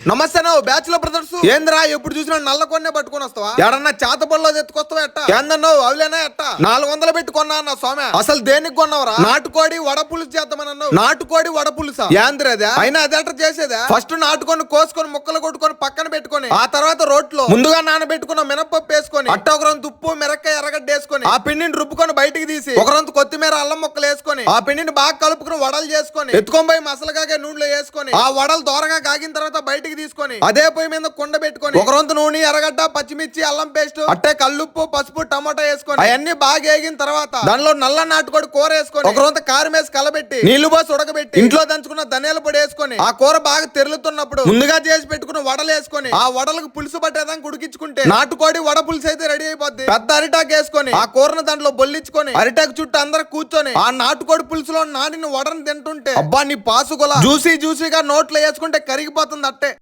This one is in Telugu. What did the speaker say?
నమస్తే నువ్వు బ్యాచులర్ బ్రదర్స్. ఏంద్రా ఎప్పుడు చూసినా నల్ల కొన్నే పట్టుకొని వస్తావా? ఎడన్నా చేత బల్లో ఎత్తుకొస్తావా ఎట్ట? ఏందన్నో అవులేనా ఎట్ట? నాలుగు వందలు పెట్టి కొన్నా అన్న సోమె అసలు దేనికి కొన్నావురా? నాటుకోడి వడ పులుసు చేద్దామన్నావు నాటుకోడి వడ పులుసా? ఏంద్రదా అయినా అదేట చేసేదా? ఫస్ట్ నాటుకొని కోసుకొని ముక్కలు కొట్టుకొని పక్కన పెట్టుకొని ఆ తర్వాత రోట్లో ముందుగా నానబెట్టుకున్న మినపప్పు వేసుకొని అట్ట ఒక రొంత ఉప్పు మిరక్కాయ ఎర్రగడ్డ వేసుకొని ఆ పిండిని రుబ్బుకొని బయటికి తీసి ఒక రొంత కొత్తిమీర అల్లం ముక్కలు వేసుకొని ఆ పిండిని బాగా కలుపుకుని వడలు చేసుకొని ఎత్తుకొని పోయి మసలుగా నూనెలో వేసుకొని ఆ వడలు దోరగా కాగిన తర్వాత బయటికి తీసుకొని అదే పొయ్యి మీద కుండ పెట్టుకొని ఒక రొంత నూనె ఎర్రగడ్డ పచ్చిమిర్చి అల్లం పేస్ట్ అట్టే కల్లుప్పు పసుపు టమాటా వేసుకొని అవన్నీ బాగా వేగిన తర్వాత దానిలో నల్ల నాటుకోడి కూర వేసుకొని ఒక రొంత కారం వేసి కలబెట్టి నీళ్ళు పోసి ఉడకబెట్టి ఇంట్లో దంచుకున్న ధనియాల పొడి వేసుకొని ఆ కూర బాగా తెరులుతున్నప్పుడు ముందుగా చేసి పెట్టుకున్న వడలు వేసుకొని ఆ వడలకు పులుసు పట్టేదానికి ఉడికించుకుంటే నాటుకోడి వడ పులుసు అయితే రెడీ అయిపోద్ది. పెద్ద అరిటాక్ వేసుకొని ఆ కూరను దాంట్లో బొల్లించుకొని అరిటాకు చుట్టూ అందరూ కూర్చొని ఆ నాటుకోడి పులుసులో నాడిన వడను తింటుంటే అబ్బా నీ పాసుకొల జ్యూసీ జ్యూసీగా నోట్లో వేసుకుంటే కరిగిపోతుంది అట్టే.